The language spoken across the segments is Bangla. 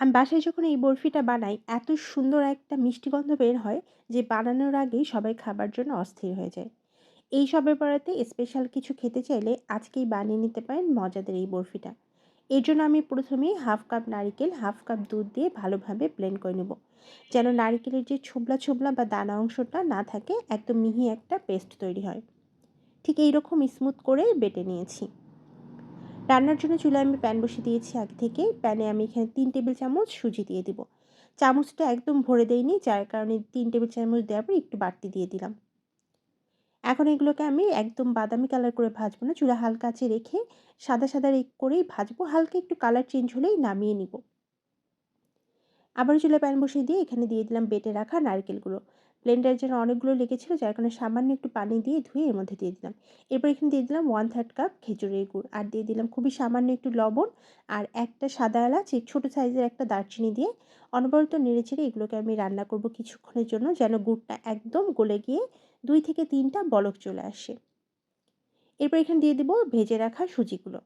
আমি বাসায় যখন এই বরফিটা বানাই, এত সুন্দর একটা মিষ্টি গন্ধ বের হয় যে বানানোর আগেই সবাই খাবার জন্য অস্থির হয়ে যায়। এই সবের পরাতে স্পেশাল কিছু খেতে চাইলে আজকেই বানিয়ে নিতে পারেন মজাদের এই বরফিটা। এর জন্য আমি প্রথমেই হাফ কাপ নারিকেল হাফ কাপ দুধ দিয়ে ভালোভাবে ব্লেন্ড করে নেব। যেন নারিকেলের যে ছোবলা ছোবলা বা দানা অংশটা না থাকে, একদম মিহি একটা পেস্ট তৈরি হয়। ঠিক এইরকম স্মুথ করে বেটে নিয়েছি। রান্নার জন্য চুলায় আমি প্যান বসিয়ে দিয়েছি আগে থেকে। প্যানে আমি এখানে তিন টেবিল চামচ সুজি দিয়ে দিব। চামচটা একদম ভরে দেয়নি যার কারণে তিন টেবিল চামচ দেওয়ার পর একটু বাড়তি দিয়ে দিলাম। এখন এগুলোকে আমি একদম বাদামি কালার করে ভাজবো না, চুলা হালকা আছে রেখে সাদা সাদা রেখ করেই ভাজবো। হালকা একটু কালার চেঞ্জ হলেই নামিয়ে নিব। আবার চুলা প্যান বসিয়ে দিয়ে এখানে দিয়ে দিলাম বেটে রাখা নারকেলগুলো ব্লেন্ডারের জন্য অনেকগুলো লেগেছিলো, যার কারণে সামান্য একটু পানি দিয়ে ধুয়ে এর মধ্যে দিয়ে দিলাম। এরপর এখানে দিয়ে দিলাম ওয়ান থার্ড কাপ খেজুরের গুড় আর দিয়ে দিলাম খুবই সামান্য একটু লবণ আর একটা সাদা এলাচ ছোটো সাইজের একটা দারচিনি দিয়ে অনবরত নেড়ে চেড়ে এগুলোকে আমি রান্না করব কিছুক্ষণের জন্য, যেন গুড়টা একদম গলে গিয়ে দুই থেকে তিনটা বলক চলে আসে। এরপর এখানে দিয়ে দেবো ভেজে রাখা সুজিগুলো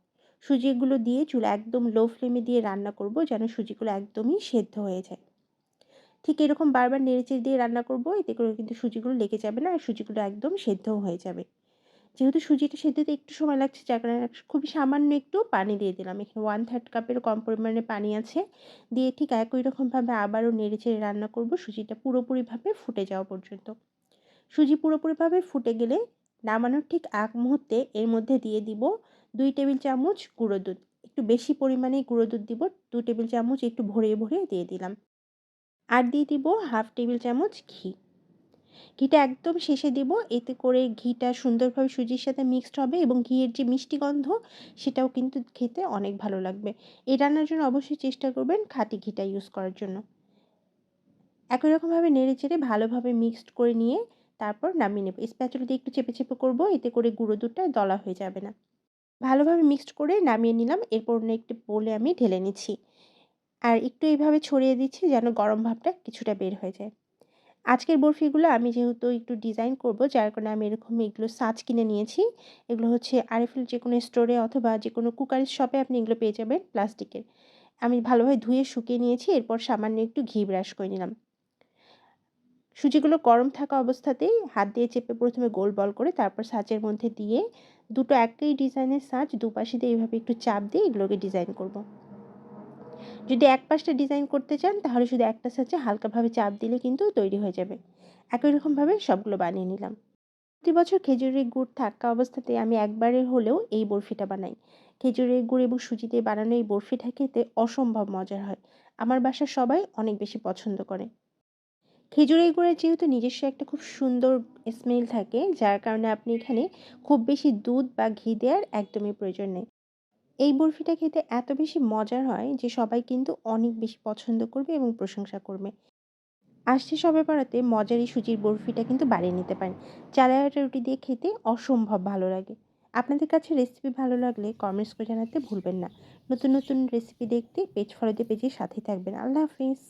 সুজিগুলো দিয়ে চুলা একদম লো ফ্লেমে দিয়ে রান্না করব যেন সুজিগুলো একদমই সেদ্ধ হয়ে যায়। ঠিক এরকম বারবার নেড়েচেড়ে দিয়ে রান্না করব, এতে করে কিন্তু সুজিগুলো লেগে যাবে না আর সুজিগুলো একদম সেদ্ধও হয়ে যাবে। যেহেতু সুজিটা সেদ্ধতে একটু সময় লাগছে, যার কারণে খুবই সামান্য একটু পানি দিয়ে দিলাম। এখানে ওয়ান থার্ড কাপের কম পরিমাণে পানি আছে। দিয়ে ঠিক একই রকমভাবে আবারও নেড়েচেড়ে রান্না করব, সুজিটা পুরোপুরিভাবে ফুটে যাওয়া পর্যন্ত। সুজি পুরোপুরিভাবে ফুটে গেলে নামানোর ঠিক এক মুহূর্তে এর মধ্যে দিয়ে দিব দুই টেবিল চামচ গুঁড়ো দুধ। একটু বেশি পরিমাণে গুঁড়ো দুধ দিব, দু টেবিল চামচ একটু ভরিয়ে ভরিয়ে দিয়ে দিলাম। আর দিয়ে দিব হাফ টেবিল চামচ ঘি। ঘিটা একদম শেষে দিব, এতে করে ঘিটা সুন্দরভাবে সুজির সাথে মিক্সড হবে এবং ঘিয়ের যে মিষ্টি গন্ধ, সেটাও কিন্তু খেতে অনেক ভালো লাগবে। এই রান্নার জন্য অবশ্যই চেষ্টা করবেন খাঁটি ঘিটা ইউজ করার জন্য। একই রকমভাবে নেড়ে চেড়ে ভালোভাবে মিক্সড করে নিয়ে তারপর নামিয়ে নেব। স্প্যাচুলা দিয়ে একটু চেপে চেপে করব, এতে করে গুঁড়ো দুধটা দলা হয়ে যাবে না। ভালোভাবে মিক্সড করে নামিয়ে নিলাম। এরপর অন্য একটি বলে আমি ঢেলে নিচ্ছি। আর একটু এইভাবে ছড়িয়ে দিচ্ছি যেন গরম ভাবটা কিছুটা বের হয়ে যায়। আজকের বরফিগুলো আমি যেহেতু একটু ডিজাইন করব, যার কারণে আমি এরকম এগুলো সাজ কিনে নিয়েছি। এগুলো হচ্ছে আরএফএল যে কোনো স্টোরে অথবা যে কোনো কুকারের শপে আপনি এগুলো পেয়ে যাবেন প্লাস্টিকের আমি ভালোভাবে ধুয়ে শুকিয়ে নিয়েছি, এরপর সামান্য একটু ঘি ব্রাশ করে নিলাম। সুজিগুলো গরম থাকা অবস্থাতেই হাত দিয়ে চেপে প্রথমে গোল বল করে তারপর সাজের মধ্যে দিয়ে দুটো একই ডিজাইনের সাজ দুপাশে দিয়ে এইভাবে একটু চাপ দিয়ে এগুলোকে ডিজাইন করব। যদি এক পাশটা ডিজাইন করতে চান তাহলে শুধু একটা সাজে হালকাভাবে চাপ দিলে কিন্তু তৈরি হয়ে যাবে। একই রকমভাবে সবগুলো বানিয়ে নিলাম। প্রতি বছর খেজুরের গুড় থাকা অবস্থাতে আমি একবারে হলেও এই বরফিটা বানাই। খেজুরের গুড় এবং সুজিতে বানানো এই বরফিটা খেতে অসম্ভব মজার হয়। আমার বাসার সবাই অনেক বেশি পছন্দ করে। খেজুরের গুড়ের যেহেতু নিজস্ব একটা খুব সুন্দর স্মেল থাকে, যার কারণে আপনি এখানে খুব বেশি দুধ বা ঘি দেওয়ার একদমই প্রয়োজন নেই। এই বরফিটা খেতে এত বেশি মজার হয় যে সবাই কিন্তু অনেক বেশি পছন্দ করবে এবং প্রশংসা করবে। আসছে সবে পাড়াতে মজার এই সুজির বরফিটা কিন্তু বাড়িয়ে নিতে পারেন। চালের রুটি দিয়ে খেতে অসম্ভব ভালো লাগে। আপনাদের কাছে রেসিপি ভালো লাগলে কমেন্টস করে জানাতে ভুলবেন না। নতুন নতুন রেসিপি দেখতে পেজ ফলোতে পেজের সাথে থাকবেন। আল্লাহ হাফিজ।